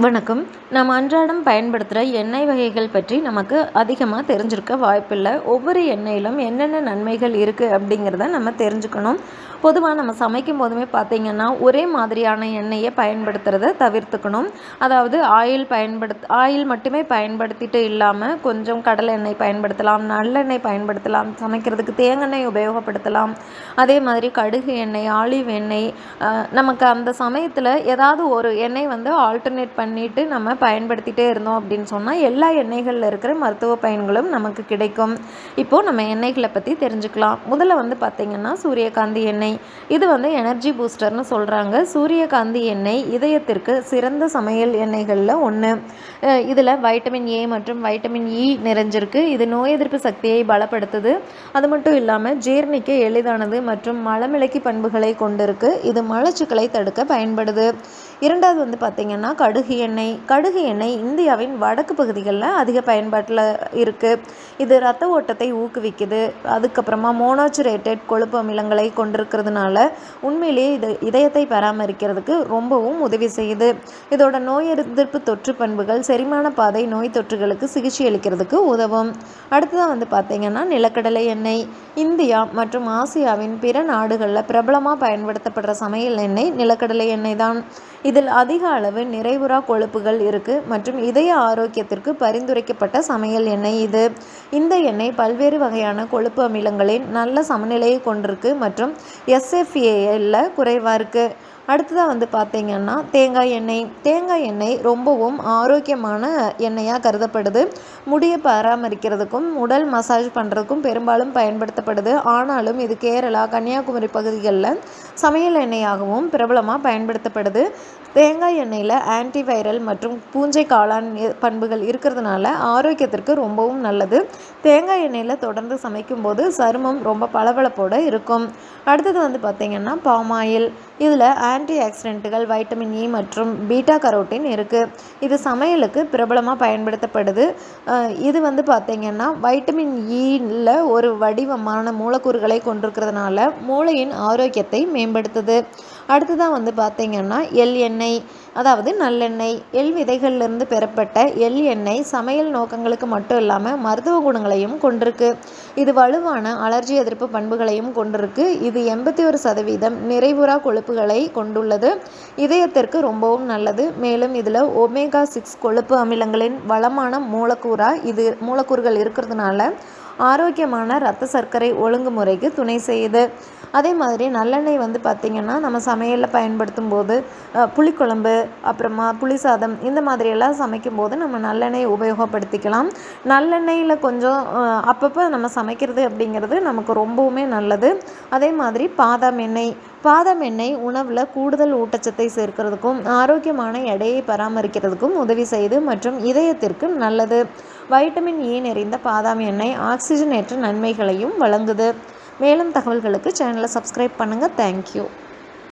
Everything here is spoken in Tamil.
வணக்கம். நம்ம அன்றாடம் பயன்படுத்துகிற எண்ணெய் வகைகள் பற்றி நமக்கு அதிகமாக தெரிஞ்சிருக்க வாய்ப்பில்லை. ஒவ்வொரு எண்ணெயிலும் என்னென்ன நன்மைகள் இருக்குது அப்படிங்கிறத நம்ம தெரிஞ்சுக்கணும். பொதுவாக நம்ம சமைக்கும் போதுமே பார்த்திங்கன்னா ஒரே மாதிரியான எண்ணெயை பயன்படுத்துகிறத தவிர்த்துக்கணும். அதாவது ஆயில் பயன்படுத் ஆயில் மட்டுமே பயன்படுத்திட்டு இல்லாமல் கொஞ்சம் கடலை எண்ணெய் பயன்படுத்தலாம் நல்லெண்ணெய் பயன்படுத்தலாம் சமைக்கிறதுக்கு தேங்காய் உபயோகப்படுத்தலாம். அதே மாதிரி கடுகு எண்ணெய் ஆலிவ் எண்ணெய் நமக்கு அந்த சமயத்தில் ஏதாவது ஒரு எண்ணெய் வந்து ஆல்டர்னேட் பண்ணிவிட்டு நம்ம பயன்படுத்திகிட்டே இருந்தோம் அப்படின்னு சொன்னால் எல்லா எண்ணெய்களில் இருக்கிற மருத்துவ பயன்களும் நமக்கு கிடைக்கும். இப்போது நம்ம எண்ணெய்களை பற்றி தெரிஞ்சுக்கலாம். முதல்ல வந்து பார்த்திங்கன்னா சூரியகாந்தி எண்ணெய். இது வந்து எனர்ஜி பூஸ்டர்னு சொல்கிறாங்க சூரியகாந்தி எண்ணெய் இதயத்திற்கு சிறந்த சமையல் எண்ணெய்களில் ஒன்று இதில் வைட்டமின் ஏ மற்றும் வைட்டமின் இ e நிறைஞ்சிருக்கு. இது நோய் எதிர்ப்பு சக்தியை பலப்படுத்துது. அது மட்டும் இல்லாமல் ஜீர்ணிக்க எளிதானது மற்றும் மலமிளக்கி பண்புகளை கொண்டிருக்கு. இது மலச்சிக்கலை தடுக்க பயன்படுது. இரண்டாவது வந்து பார்த்திங்கன்னா கடுகு எண்ணெய் கடுகு எண்ணெய் இந்தியாவின் வடக்கு பகுதிகளில் அதிக பயன்பாட்டில் இருக்குது இது ரத்த ஓட்டத்தை ஊக்குவிக்குது. அதுக்கப்புறமா மோனோச்சுரேட்டட் கொழுப்பு அமிலங்களை கொண்டிருக்கிறதுனால உண்மையிலேயே இது இதயத்தை பராமரிக்கிறதுக்கு ரொம்பவும் உதவி செய்யுது. இதோட நோய் எதிர்ப்பு தொற்று பண்புகள் செரிமான பாதை நோய் தொற்றுகளுக்கு சிகிச்சை அளிக்கிறதுக்கு உதவும். அடுத்ததாக வந்து பார்த்திங்கன்னா நிலக்கடலை எண்ணெய். இந்தியா மற்றும் ஆசியாவின் பிற நாடுகளில் பிரபலமாக பயன்படுத்தப்படுற சமையல் எண்ணெய் நிலக்கடலை எண்ணெய் தான். இதில் அதிக அளவு நிறைவுறா கொழுப்புகள் இருக்குது மற்றும் இதய ஆரோக்கியத்திற்கு பரிந்துரைக்கப்பட்ட சமையல் எண்ணெய் இது. இந்த எண்ணெய் பல்வேறு வகையான கொழுப்பு அமிலங்களின் நல்ல சமநிலையை கொண்டிருக்கு மற்றும் எஸ்எஃப்ஏஎல்ல குறைவாக இருக்குது அடுத்ததாக வந்து பார்த்திங்கன்னா தேங்காய் எண்ணெய். தேங்காய் எண்ணெய் ரொம்பவும் ஆரோக்கியமான எண்ணெயாக கருதப்படுது. முடியை பராமரிக்கிறதுக்கும் உடல் மசாஜ் பண்ணுறதுக்கும் பெரும்பாலும் பயன்படுத்தப்படுது. ஆனாலும் இது கேரளா கன்னியாகுமரி பகுதிகளில் சமையல் எண்ணெயாகவும் பிரபலமாக பயன்படுத்தப்படுது. தேங்காய் எண்ணெயில் ஆன்டிவைரல் மற்றும் பூஞ்சை காளான் பண்புகள் இருக்கிறதுனால ஆரோக்கியத்திற்கு ரொம்பவும் நல்லது. தேங்காய் எண்ணெயில் தொடர்ந்து சமைக்கும்போது சருமம் ரொம்ப பளபளப்போடு இருக்கும். அடுத்தது வந்து பார்த்திங்கன்னா பாமாயில். இதில் ஆன்டி ஆக்சிடென்ட்டுகள் வைட்டமின் இ மற்றும் பீட்டா கரோட்டின் இருக்குது இது சமையலுக்கு பிரபலமாக பயன்படுத்தப்படுது. இது வந்து பார்த்திங்கன்னா வைட்டமின் ஈயில் ஒரு வடிவமான மூலக்கூறுகளை கொண்டிருக்கிறதுனால மூளையின் ஆரோக்கியத்தை மேம்படுத்துது. அடுத்ததாக வந்து பார்த்திங்கன்னா எள் எண்ணெய் அதாவது நல்லெண்ணெய் எள் விதைகள்லேருந்து பெறப்பட்ட எள் எண்ணெய் சமையல் நோக்கங்களுக்கு மட்டும் இல்லாமல் மருத்துவ குணங்களையும் கொண்டிருக்கு. இது வலுவான அலர்ஜி எதிர்ப்பு பண்புகளையும் கொண்டிருக்கு. இது எண்பத்தி ஒரு சதவீதம் நிறைவுறா கொழுப்புகளை கொண்டுள்ளது. இதயத்திற்கு ரொம்பவும் நல்லது. மேலும் இதில் ஒமேகா சிக்ஸ் கொழுப்பு அமிலங்களின் வளமான மூலக்கூறாக இது மூலக்கூறுகள் இருக்கிறதுனால ஆரோக்கியமான இரத்த சர்க்கரை ஒழுங்குமுறைக்கு துணை செய்யுது. அதே மாதிரி நல்லெண்ணெய் வந்து பார்த்திங்கன்னா நம்ம சமையலில் பயன்படுத்தும் போது புளிக்குழம்பு அப்புறமா புளி சாதம் இந்த மாதிரியெல்லாம் சமைக்கும் போது நம்ம நல்லெண்ணெய் உபயோகப்படுத்திக்கலாம். நல்லெண்ணெயில் கொஞ்சம் அப்பப்போ நம்ம சமைக்கிறது அப்படிங்கிறது நமக்கு ரொம்பவுமே நல்லது. அதே மாதிரி பாதாம் எண்ணெய் பாதாம் எண்ணெய் உணவில் கூடுதல் ஊட்டச்சத்தை சேர்க்கிறதுக்கும் ஆரோக்கியமான எடையை பராமரிக்கிறதுக்கும் உதவி செய்து மற்றும் இதயத்திற்கு நல்லது. வைட்டமின் ஏ நிறைந்த பாதாம் எண்ணெய் ஆக்சிஜனேற்ற நன்மைகளையும் வழங்குது. மேலும் தகவல்களுக்கு சேனலை சப்ஸ்கிரைப் பண்ணுங்கள் தேங்க்யூ